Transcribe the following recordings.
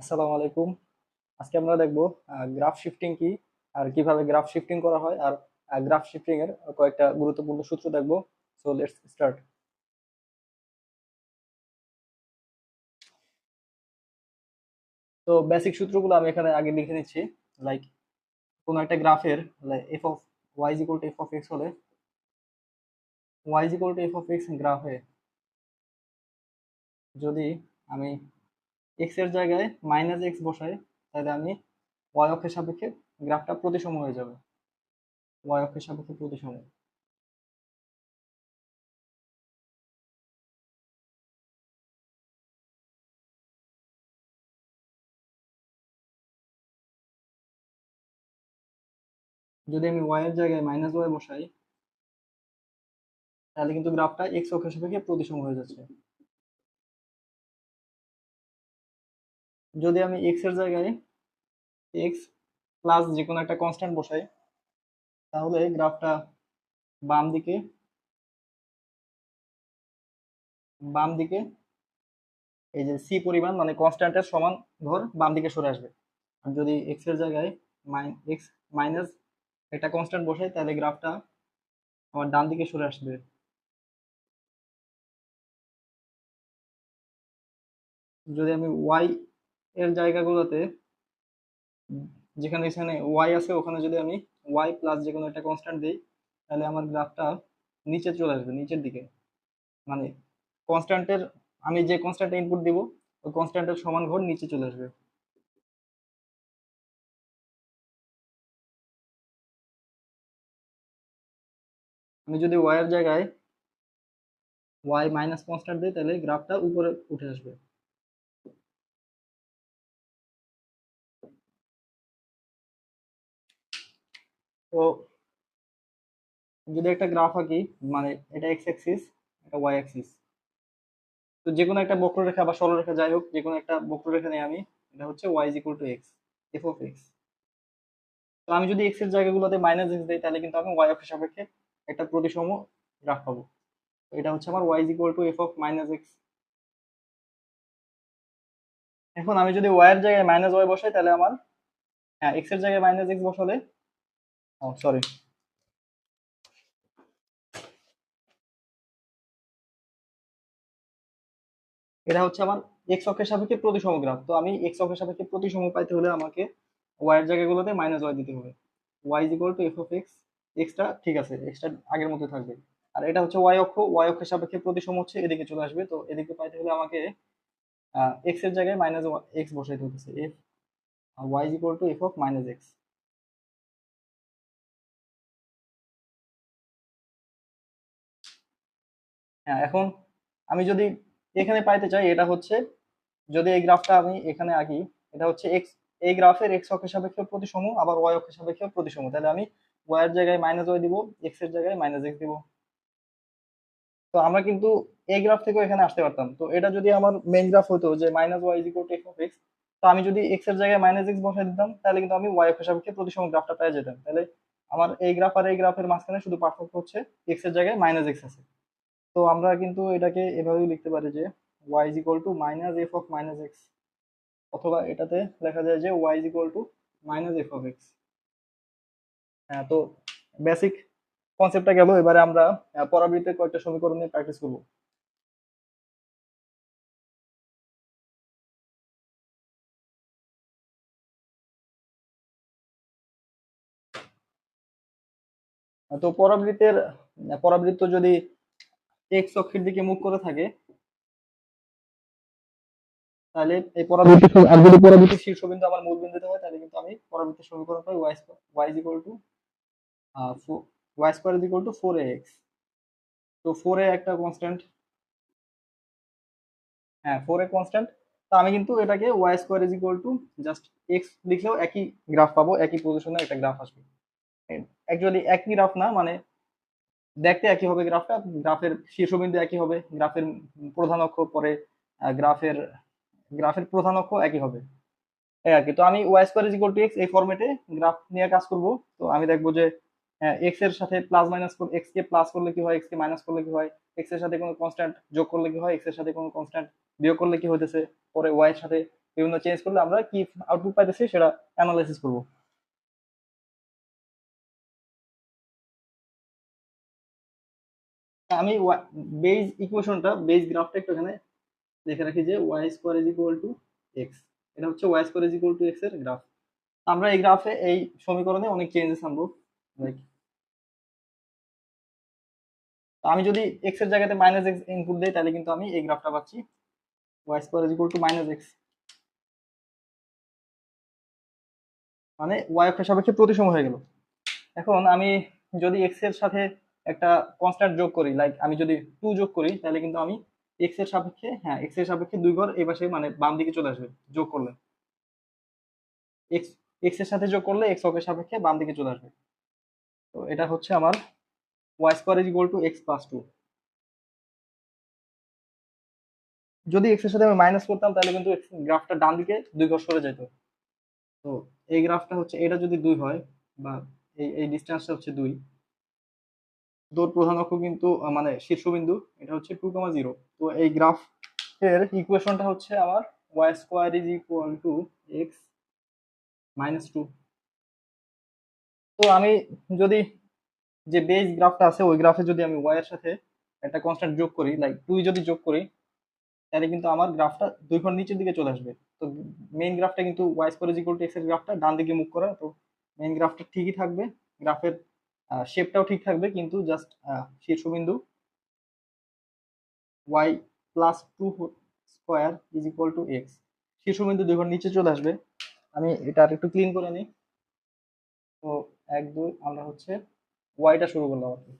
আসসালামু আলাইকুম। আজকে আমরা দেখব গ্রাফ শিফটিং কি আর কীভাবে গ্রাফ শিফটিং করা হয় আর গ্রাফ শিফটিং এর কয়েকটা গুরুত্বপূর্ণ সূত্র দেখব। সো লেটস স্টার্ট তো বেসিক সূত্রগুলো আমি এখানে আগে লিখে নিচ্ছি। লাইক কোন একটা গ্রাফের F of Y is F of X হলে Y is F of X গ্রাফে যদি আমি এক্সের জায়গায় মাইনাস এক্স বসাই, তাহলে আমি ওয়াই অক্ষের সাপেক্ষে গ্রাফটা প্রতিসম হয়ে যাবে। ওয়াই অক্ষের সাপেক্ষে প্রতিসম। যদি আমি ওয়াই এর জায়গায় মাইনাস ওয়াই বসাই, তাহলে কিন্তু গ্রাফটা এক্স অক্ষের সাপেক্ষে প্রতিসম হয়ে যাচ্ছে। যদি আমি এক্সের জায়গায় এক্স প্লাস যে কোনো একটা কনস্ট্যান্ট বসাই, তাহলে গ্রাফটা বাম দিকে বাম দিকে, এই যে সি পরিমাণ মানে কনস্ট্যান্টের সমান ধর বাম দিকে সরে আসবে। আর যদি এক্সের জায়গায় মাইন এক্স মাইনাস একটা কনস্ট্যান্ট বসাই, তাহলে গ্রাফটা আমার ডান দিকে সরে আসবে। যদি আমি ওয়াই এর জায়গাগুলোতে, যেখানে এখানে ওয়াই আছে, ওখানে যদি আমি ওয়াই প্লাস যে কোনো একটা কনস্ট্যান্ট দিই, তাহলে আমার গ্রাফটা নিচে চলে আসবে, নিচের দিকে। মানে কনস্ট্যান্টের আমি যে কনস্ট্যান্টে ইনপুট দিব, ওই কনস্ট্যান্টের সমান ঘর নিচে চলে আসবে। আমি যদি ওয়াই এর জায়গায় ওয়াই মাইনাস কনস্ট্যান্ট দিই, তাহলে গ্রাফটা উপরে উঠে আসবে। তো যদি একটা গ্রাফ আঁকি মানে এটা এক্স অ্যাক্সিস এটা ওয়াই অ্যাক্সিস তো যে কোনো একটা বক্ররেখা বা সরলরেখা যাই হোক যে কোনো একটা বক্ররেখা নিয়ে আমি, এটা হচ্ছে Y equal to X F of X তো আমি যদি এক্সের জায়গাগুলোতে মাইনাস এক্স দিই, তাহলে কিন্তু আমি ওয়াই অক্ষের সাপেক্ষে একটা প্রতিসম গ্রাফ পাবো। তো এটা হচ্ছে আমার Y equal to F of minus X এখন আমি যদি ওয়াই এর জায়গায় মাইনাস ওয়াই বসাই, তাহলে আমার হ্যাঁ এক্সের জায়গায় মাইনাস এক্স বসালে ও সরি এটা হচ্ছে আমার এক্স অক্ষের সাপেক্ষে প্রতিসম গ্রাফ তো আমি এক্স অক্ষের সাপেক্ষে প্রতিসম পাইতে হলে আমাকে ওয়াই এর জায়গাগুলোতে মাইনাস ওয়াই দিতে হবে। Y is equal to F of X extra ঠিক আছে এক্সটা আগের মতো থাকবে। আর এটা হচ্ছে ওয়াই অক্ষ ওয়াই অক্ষের সাপেক্ষে প্রতিসম হচ্ছে এদিকে চলে আসবে। তো এদিকে পাইতে হলে আমাকে এক্সের জায়গায় মাইনাস এক্স বসাইতে হতেছে F Y is equal to F of minus X হ্যাঁ এখন আমি যদি এখানে পাইতে চাই, এটা হচ্ছে যদি এই গ্রাফটা আমি এখানে আঁকি, এটা হচ্ছে এক্স এই গ্রাফের এক্স অক্ষের সাপেক্ষে প্রতিসম, আবার ওয়াই অক্ষের সাপেক্ষে প্রতিসম। তাহলে আমি ওয়াই এর জায়গায় মাইনাস ওয়াই দিব এক্সের জায়গায় মাইনাস এক্স দিব। তো আমরা কিন্তু এই গ্রাফ থেকেও এখানে আসতে পারতাম। তো এটা যদি আমার মেইন গ্রাফ হতো যে minus Y equal to F of X তো আমি যদি এক্সের জায়গায় মাইনাস এক্স বসাই দিতাম, তাহলে কিন্তু আমি ওয়াই অক্ষের সাপেক্ষে প্রতিসম গ্রাফটা পেয়ে যেতাম। তাহলে আমার এই গ্রাফ আর এই গ্রাফের মাঝখানে শুধু পার্থক্য হচ্ছে এক্সের জায়গায় মাইনাস এক্স আছে। তো আমরা কিন্তু এটাকে এভাবেই লিখতে পারি যে y is to minus f of minus x, অথবা এটাতে লেখা যায় যে y is to minus f of x হ্যাঁ তো বেসিক কনসেপ্টটা গেল, এবারে আমরা পরাবৃত্তের কয়েকটা সমীকরণ নিয়ে প্র্যাকটিস করব। তো পরাবৃত্তের, পরাবৃত্ত যদি এক্স অক্ষের দিকে মুখ করে থাকে। তাহলে এই পরাবৃত্তি আর যদি পরাবৃত্তি শীর্ষবিন্দু আমার মূল বিন্দুতে হয়, তাহলে কিন্তু আমি পরাবৃত্তি সমীকরণ পাই Y Y is equal to Y square equal to four X তো ফোর এ একটা কনস্ট্যান্ট হ্যাঁ ফোর এ কনস্ট্যান্ট তো আমি কিন্তু এটাকে Y square is equal to just X লিখলেও একই গ্রাফ পাবো, একই পজিশনে একটা গ্রাফ আসবে। অ্যাকচুয়ালি একই গ্রাফ না মানে দেখতে একই হবে গ্রাফটা, গ্রাফের শীর্ষবিন্দু একই হবে, গ্রাফের প্রধান অক্ষ পরে গ্রাফের গ্রাফের প্রধান অক্ষ একই হবে। এই আর কি। তো আমি Y square is equal to X এই গ্রাফ নিয়ে কাজ করব। তো আমি দেখব যে এক্সের সাথে প্লাস মাইনাস এক্স কে প্লাস করলে কি হয় এক্স কে মাইনাস করলে কি হয় এক্সের সাথে কোনো কনস্ট্যান্ট যোগ করলে কি হয় এক্সের সাথে কোনো কনস্ট্যান্ট বিয়োগ করলে কি হইতেছে, পরে ওয়াই এর সাথে বিভিন্ন চেঞ্জ করলে আমরা কি আউটপুট পাইতেছি সেটা অ্যানালাইসিস করব। আমি বেজ ইকুয়েশনটা বেজ গ্রাফটা একটু এখানে দেখে রাখি যে Y square is equal to X এটা হচ্ছে Y square is equal to এক্সের গ্রাফ আমরা এই গ্রাফে এই সমীকরণে অনেক চেঞ্জেস আনব। লাইক আমি যদি এক্সের জায়গাতে মাইনাস এক্স ইনপুট দেই, তাহলে কিন্তু আমি এই গ্রাফটা পাচ্ছি। Y square is equal to minus X মানে ওয়াই অক্ষের সাপেক্ষে প্রতিসম হয়ে গেল। এখন আমি যদি এক্সের সাথে একটা কনস্ট্যান্ট যোগ করি লাইক আমি যদি টু যোগ করি, তাহলে কিন্তু আমি এক্সের সাপেক্ষে হ্যাঁ এক্সের সাপেক্ষে দুই ঘর এই পাশে মানে বাম দিকে চলে আসবে, যোগ করলে। এক্সের সাথে যোগ করলে এক্স অক্ষের সাপেক্ষে বাম দিকে চলে আসবে। তো এটা হচ্ছে আমার y square is equal to x plus two যদি এক্সের সাথে আমি মাইনাস করতাম, তাহলে কিন্তু গ্রাফটা ডান দিকে দুই ঘর সরে যেত। তো এই গ্রাফটা হচ্ছে, এটা যদি দুই হয়, বা এই এই ডিস্টেন্সটা হচ্ছে দুই দৌড় প্রধান অক্ষ কিন্তু মানে শীর্ষবিন্দু, এটা হচ্ছে টু কমা জিরো তো এই গ্রাফ এর ইকুয়েশনটা হচ্ছে আমার y square is equal to x minus two তো আমি যদি যে বেস গ্রাফটা আছে, ওই গ্রাফে যদি আমি ওয়াই এর সাথে একটা কনস্ট্যান্ট যোগ করি লাইক টুই যদি যোগ করি, তাহলে কিন্তু আমার গ্রাফটা দুই ঘর নিচের দিকে চলে আসবে। তো মেইন গ্রাফটা কিন্তু y square is equal to এক্সের গ্রাফটা ডান দিকে মুখ করা, তো মেইন গ্রাফটা ঠিকই থাকবে গ্রাফের শেপটাও ঠিক থাকবে, কিন্তু জাস্ট শীর্ষবিন্দু y plus two square is equal to x শীর্ষবিন্দু দুই ঘর নিচে চলে আসবে। আমি এটা আর একটু ক্লিন করে নিই। তো এক, দুই, আমরা হচ্ছে ওয়াইটা শুরু করলাম আর কি।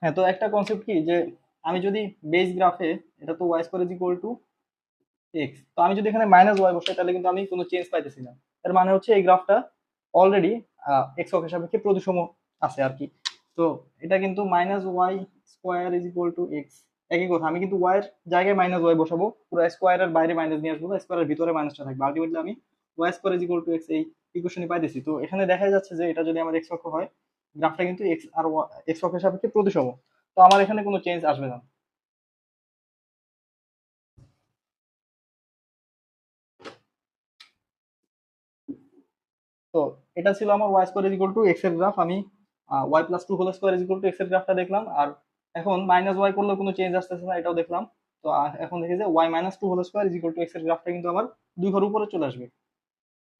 হ্যাঁ তো একটা কনসেপ্ট কি যে আমি যদি বেস গ্রাফে এটা তো y square is equal to x তো আমি যদি এখানে মাইনাস ওয়াই বসাই, তাহলে কিন্তু আমি কোনো চেঞ্জ পাইতেছি না। এর মানে হচ্ছে এই গ্রাফটা অলরেডি এক্স অক্ষের সাপেক্ষে প্রতিসম আছে আর কি। তো এটা কিন্তু minus y square is equal to x একই কথা, আমি কিন্তু ওয়াই এর জায়গায় মাইনাস ওয়াই বসাবো, পুরো স্কোয়ারের বাইরে মাইনাস নিয়ে আসব স্কোয়ারের ভিতরে মাইনাসটা থাকবে। আলটিমেটলি আমি y square is equal to x এই ইকুয়েশনই পাইতেছি। তো এখানে দেখা যাচ্ছে যে এটা যদি আমার এক্স অক্ষ হয় গ্রাফটা কিন্তু এক্স আর এক্স অক্ষের সাপেক্ষে প্রতিসম তো আমার এখানে কোনো চেঞ্জ আসবে না। তো এটা ছিল আমার y square is equal to এক্সের গ্রাফ আমি y plus two whole square is equal to এক্সের গ্রাফটা দেখলাম। আর এখন মাইনাস ওয়াই করলেও কোনো চেঞ্জ আসতেছে না, এটাও দেখলাম। তো এখন দেখি যে y minus two whole square is equal to এক্সের গ্রাফটা কিন্তু আমার দুই ঘর উপরে চলে আসবে।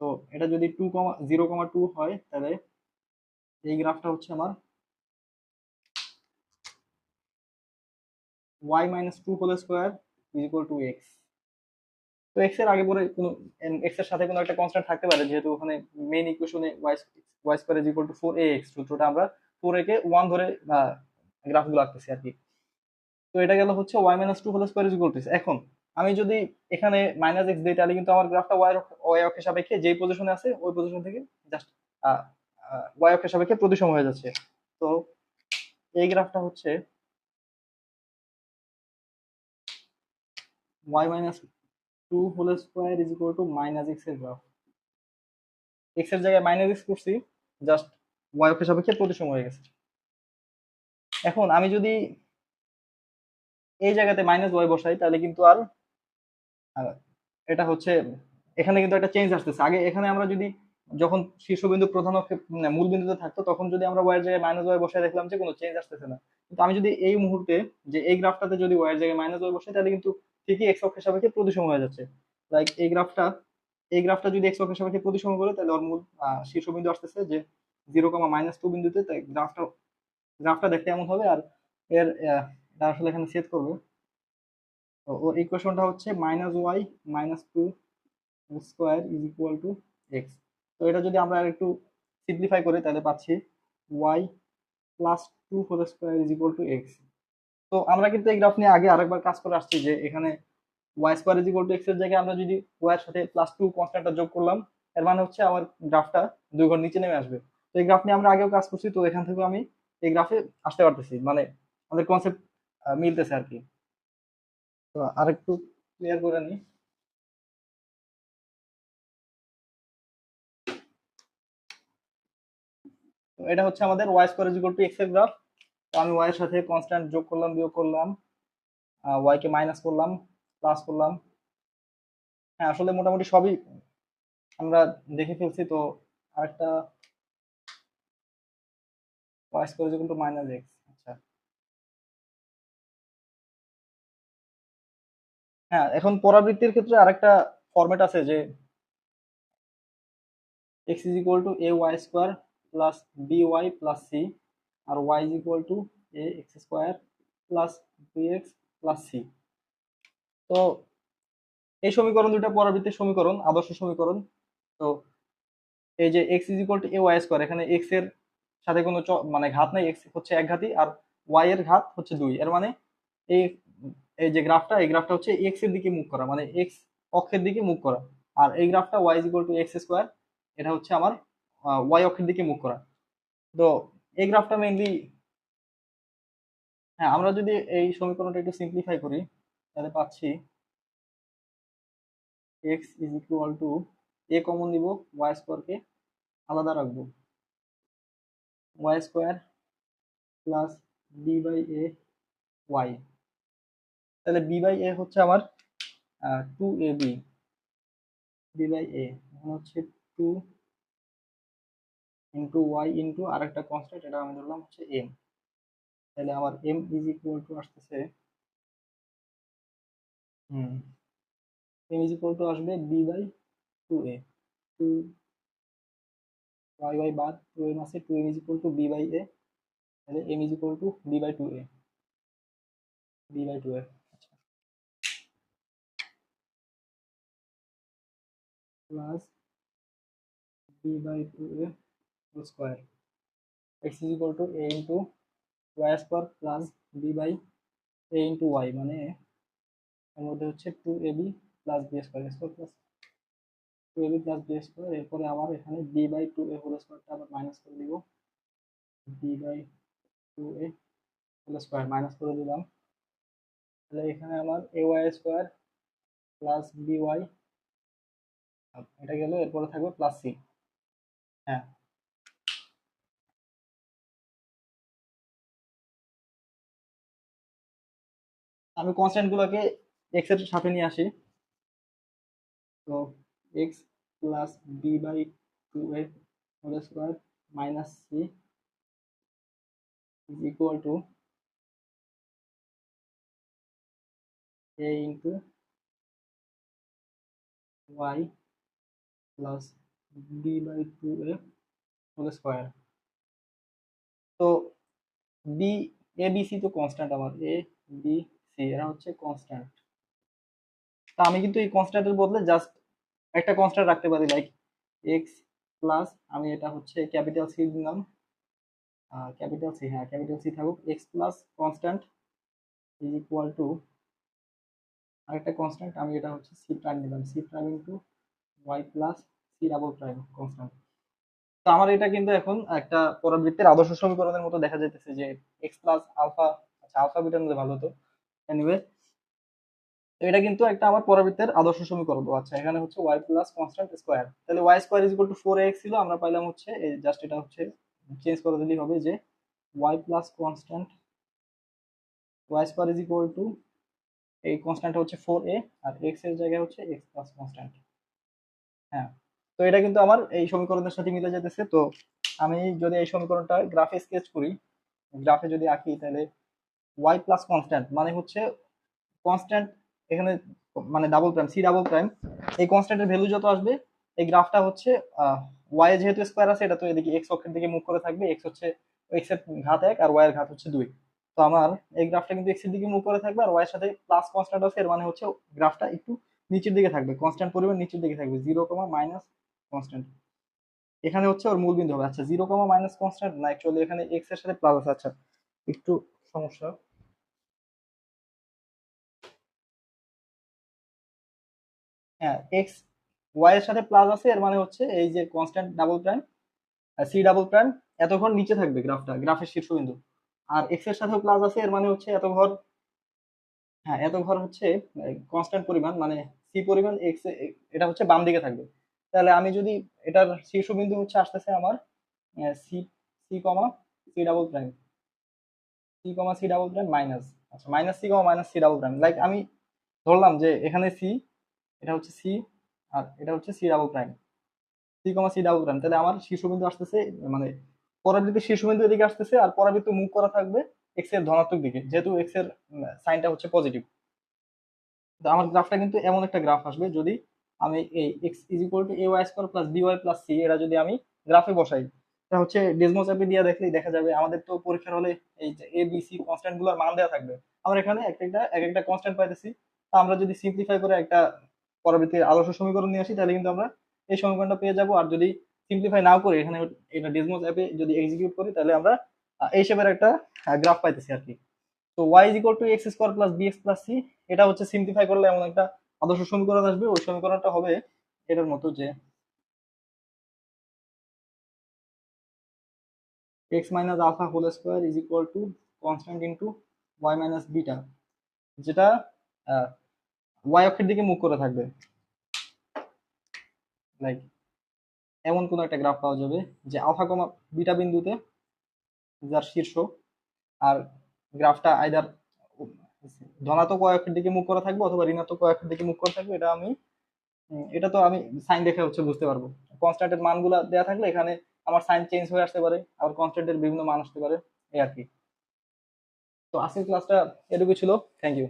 তো, এটা যদি two comma zero comma two হয়, তাহলে এই গ্রাফটা হচ্ছে আমার y minus two whole square is equal to x তো এক্সের আগে পরে কোনো এক্সের সাথে কোনো একটা কনস্ট্যান্ট থাকতে পারে, যেহেতু ওখানে মেইন ইকুয়েশনে y y square is equal to four a x সূত্রটা আমরা ফোর কে ওয়ান ধরে গ্রাফগুলো আঁকতেছি আর কি। তো এটা গেল হচ্ছে y minus two whole square is equal to এখন, আমি যদি এখানে মাইনাস এক্স দিই, তাহলে কিন্তু আমার গ্রাফটা ওয়াই ওয়াই অক্ষের সাপেক্ষে যেই পজিশনে আছে, ওই পজিশন থেকে জাস্ট ওয়াই অক্ষের সাপেক্ষে প্রতিসম হয়ে যাচ্ছে। তো এই গ্রাফটা হচ্ছে y minus two whole square is equal to minus এর গ্রাফ এক্সের জায়গায় মাইনাস করছি জাস্ট ওয়াই অক্ষের সাপেক্ষে প্রতিসম হয়ে গেছে। এখন আমি যদি এই জায়গাতে মাইনাস বসাই, তাহলে কিন্তু আর এটা হচ্ছে, এখানে কিন্তু একটা চেঞ্জ আসতেছে। আগে এখানে আমরা যদি যখন শীর্ষবিন্দু প্রধান অক্ষে মূল বিন্দুতে থাকতো, তখন যদি আমরা ওয়াইয়ের জায়গায় মাইনাস ওয়াই বসাই দেখলাম যে কোনো চেঞ্জ আসতেছে না। কিন্তু আমি যদি এই মুহূর্তে যে এই গ্রাফটাতে যদি ওয়াইয়ের জায়গায় মাইনাস ওয়াই বসাই, তাহলে কিন্তু ঠিকই এক্স অক্ষের সাপেক্ষে প্রতিসম হয়ে যাচ্ছে। লাইক এই গ্রাফটা এই গ্রাফটা যদি এক্স অক্ষের সাপেক্ষে প্রতিসম করে, তাহলে ওর মূল শীর্ষবিন্দু আসতেছে যে জিরো কমা মাইনাস টু বিন্দুতে, তাই গ্রাফটা গ্রাফটা দেখতে এমন হবে আর এর আসলে এখানে সেট করবে। ওর ইকুয়েশনটা হচ্ছে minus y minus two square is equal to x তো এটা যদি আমরা একটু সিম্পলিফাই করি, তাহলে পাচ্ছি y plus two whole square is equal to x তো আমরা কিন্তু এই গ্রাফ নিয়ে আগে আরেকবার কাজ করে আসছি যে এখানে y square is equal to এক্সের জায়গায় আমরা যদি ওয়াই এর সাথে প্লাস টু কনস্ট্যান্টটা যোগ করলাম, এর মানে হচ্ছে আমার গ্রাফটা দুই ঘর নিচে নেমে আসবে। তো এই গ্রাফ নিয়ে আমরা আগেও কাজ করছি, তো এখান থেকে আমি এই গ্রাফে আসতে পারতেছি। মানে আমাদের কনসেপ্ট মিলতেছে আর কি। তো আরেকটু ক্লিয়ার করে নিই। এটা হচ্ছে আমাদের ওয়াই স্কোয়ার ইজ টু এক্সের গ্রাফ আমি ওয়াই এর সাথে কনস্ট্যান্ট যোগ করলাম, বিয়োগ করলাম ওয়াই কে মাইনাস করলাম প্লাস করলাম। হ্যাঁ আসলে মোটামুটি সবই আমরা দেখে ফেলছি, তো আরেকটা y square is to minus x আচ্ছা। হ্যাঁ এখন পরাবৃত্তির ক্ষেত্রে আরেকটা ফরম্যাট আছে যে x x is equal to a y square plus by plus c আর y is equal a a square plus plus x plus c তো এই সমীকরণ দুটো পরাবৃত্তির সমীকরণ, আদর্শ সমীকরণ। তো এই যে x is equal to a y square এখানে x এর সাথে কোনো মানে ঘাত নাই, x হচ্ছে এক ঘাতই, আর ওয়াই এর ঘাত হচ্ছে দুই। এর মানে এই এই যে গ্রাফটা এই গ্রাফটা হচ্ছে x এর দিকে মুখ করা মানে এক্স অক্ষের দিকে মুখ করা। আর এই গ্রাফটা y is equal to x square এটা হচ্ছে আমার ওয়াই অক্ষের দিকে মুখ করা। তো এই গ্রাফটা মেইনলি হ্যাঁ আমরা যদি এই সমীকরণটা একটু সিম্পলিফাই করি, তাহলে পাচ্ছি x is equal to a common দিব ওয়াই স্কোয়ারকে আলাদা রাখব। Y square plus b by a y তাহলে বি বাই এ হচ্ছে আমার two a b b by a হচ্ছে টু ইন্টু ওয়াই ইন্টু আর একটা কনস্ট্যান্ট এটা আমি ধরলাম হচ্ছে এম তাহলে আমার এম ইজ ইকুয়াল টু আসতেছে, hmm m is equal to আসবে b by two a two y y বাদ টু এম আছে two m is equal to b by a তাহলে m is equal to b by two a b by two a plus b by two a square x is equal to a into y square plus b by a into y মানে এর মধ্যে হচ্ছে two a b plus b square square plus two a b plus b এরপরে আবার এখানে b by two a whole স্কোয়ারটা আবার minus করে দিব। B by two a whole square minus করে দিলাম। তাহলে এখানে আমার a y square plus b y এটা গেল এরপরে থাকবে প্লাস সি হ্যাঁ আমি কনস্ট্যান্ট গুলোকে এক্সের সাথে নিয়ে আসি। তো x plus b by two a whole square minus c is equal to a into y plus b by 2a whole square. তো বি এ বি সি তো কনস্ট্যান্ট আমার। এ বি সি এরা হচ্ছে কনস্ট্যান্ট তা আমি কিন্তু এই কনস্ট্যান্টের বদলে জাস্ট একটা কনস্ট্যান্ট রাখতে পারি লাইক এক্স প্লাস আমি এটা হচ্ছে ক্যাপিটাল সি দিলাম। ক্যাপিটাল সি হ্যাঁ ক্যাপিটাল সি থাকুক x plus constant is equal to আরেকটা কনস্ট্যান্ট আমি এটা হচ্ছে সি প্রাইম নিলাম c prime into y plus c double prime constant তো আমার এটা কিন্তু এখন একটা পরাবৃত্তের আদর্শ সমীকরণের মতো দেখা যাইতেছে যে এক্স প্লাস আলফা আচ্ছা আলফা বিটা নিলে ভালো হতো। এনিওয়ে এটা কিন্তু একটা আমার পরাবৃত্তের আদর্শ সমীকরণ। আচ্ছা এখানে হচ্ছে ওয়াই প্লাস কনস্ট্যান্ট স্কোয়ার তাহলে y square is equal to four x ছিল, আমরা পাইলাম হচ্ছে, এই জাস্ট এটা হচ্ছে চেঞ্জ করে দিলেই হবে যে y plus constant y square is equal to এই কনস্ট্যান্ট হচ্ছে ফোর এ আর এক্সের জায়গায় হচ্ছে এক্স প্লাস কনস্ট্যান্ট হ্যাঁ তো এটা কিন্তু আমার এই সমীকরণের সাথে মিলে যেতেছে। তো আমি যদি এই সমীকরণটা গ্রাফে স্কেচ করি গ্রাফে যদি আঁকি তাহলে ওয়াই প্লাস কনস্ট্যান্ট মানে হচ্ছে কনস্ট্যান্ট এখানে মানে double prime c double prime এই কনস্ট্যান্টের ভ্যালু যত আসবে, এই গ্রাফটা হচ্ছে ওয়াই যেহেতু স্কোয়ার আছে, এটা তো এদিকে এক্স অক্ষের দিকে মুভ করে থাকবে এক্স হচ্ছে এক্সের ঘাত এক আর ওয়াই এর ঘাত হচ্ছে দুই। তো আমার এই গ্রাফটা কিন্তু এক্সের দিকে মুভ করে থাকবে আর ওয়াই এর সাথে প্লাস কনস্ট্যান্ট আছে, এর মানে হচ্ছে গ্রাফটা একটু নিচের দিকে থাকবে কনস্ট্যান্ট পরিমাণ নিচের দিকে থাকবে জিরো কমা মাইনাস কনস্ট্যান্ট এখানে হচ্ছে ওর মূল বিন্দু হবে আচ্ছা জিরো কমা মাইনাস কনস্ট্যান্ট না অ্যাকচুয়ালি এখানে এক্সের সাথে প্লাস আছে আচ্ছা একটু সমস্যা। হ্যাঁ এক্স ওয়াই এর সাথে প্লাস আছে, এর মানে হচ্ছে এই যে constant double prime c double prime এত ঘর নিচে থাকবে গ্রাফটা গ্রাফের শীর্ষবিন্দু। আর এক্সের সাথেও প্লাস আছে, এর মানে হচ্ছে এত ঘর হ্যাঁ এত ঘর হচ্ছে কনস্ট্যান্ট পরিমাণ মানে সি পরিমাণ এক্স এটা হচ্ছে বাম দিকে থাকবে। তাহলে আমি যদি এটার শীর্ষবিন্দু হচ্ছে আসতেছে আমার c c comma c double prime c comma c double prime minus আচ্ছা minus c comma minus c double prime like আমি ধরলাম যে এখানে সি এটা হচ্ছে সি আর এটা হচ্ছে c double prime c comma c double prime তাহলে আমার শীর্ষবিন্দু আসতেছে মানে পরাবৃত্ত শীর্ষবিন্দু এদিকে আসতেছে, আর পরাবৃত্ত মুখ করা থাকবে এক্সের ধনাত্মক দিকে, যেহেতু এক্সের সাইনটা হচ্ছে পজিটিভ তো আমার গ্রাফটা কিন্তু এমন একটা গ্রাফ আসবে, যদি আমি এই x is equal to a y square plus b y plus c এটা যদি আমি গ্রাফে বসাই এটা হচ্ছে ডেসমোস অ্যাপে দিয়ে দেখলেই দেখা যাবে আমাদের তো পরীক্ষার হলে এই যে এ বি সি কনস্ট্যান্টগুলোর মান দেওয়া থাকবে। আমরা এখানে একটা একটা, এক একটা কনস্ট্যান্ট পাইতেছি। তা আমরা যদি সিম্পলিফাই করে একটা পরবর্তী আদর্শ সমীকরণ নিয়ে আসি, তাহলে কিন্তু আমরা এই সমীকরণটা পেয়ে যাব। আর যদি সিম্পলিফাই নাও করি, এখানে এটা ডেসমোস অ্যাপে যদি এক্সিকিউট করি, তাহলে আমরা এই শেপের একটা গ্রাফ পাইতেছি আর কি। তো y is equal to x square plus b x plus c এটা হচ্ছে সিম্পলিফাই করলে এমন একটা আদর্শ সমীকরণ আসবে। ওই সমীকরণটা হবে এটার মতো যে x minus alpha whole square is equal to constant into y minus beta যেটা ওয়াই অক্ষের দিকে মুখ করে থাকবে। লাইক এমন কোন একটা গ্রাফ পাওয়া যাবে যে আলফা কমা বিটা বিন্দুতে যার শীর্ষ আর গ্রাফটা আইদার ধনাত্মক অক্ষের দিকে মুখ করা থাকবে অথবা ঋণাত্মক অক্ষের দিকে মুখ করা থাকবে, এটা আমি এটা তো আমি সাইন দেখে হচ্ছে বুঝতে পারব। কনস্ট্যান্টের মানগুলা দেওয়া থাকলে এখানে আমার সাইন চেঞ্জ হয়ে আসতে পারে, আবার কনস্ট্যান্টের বিভিন্ন মান আসতে পারে, এই আর কি। তো আজকের ক্লাসটা এটুকু ছিল থ্যাংক ইউ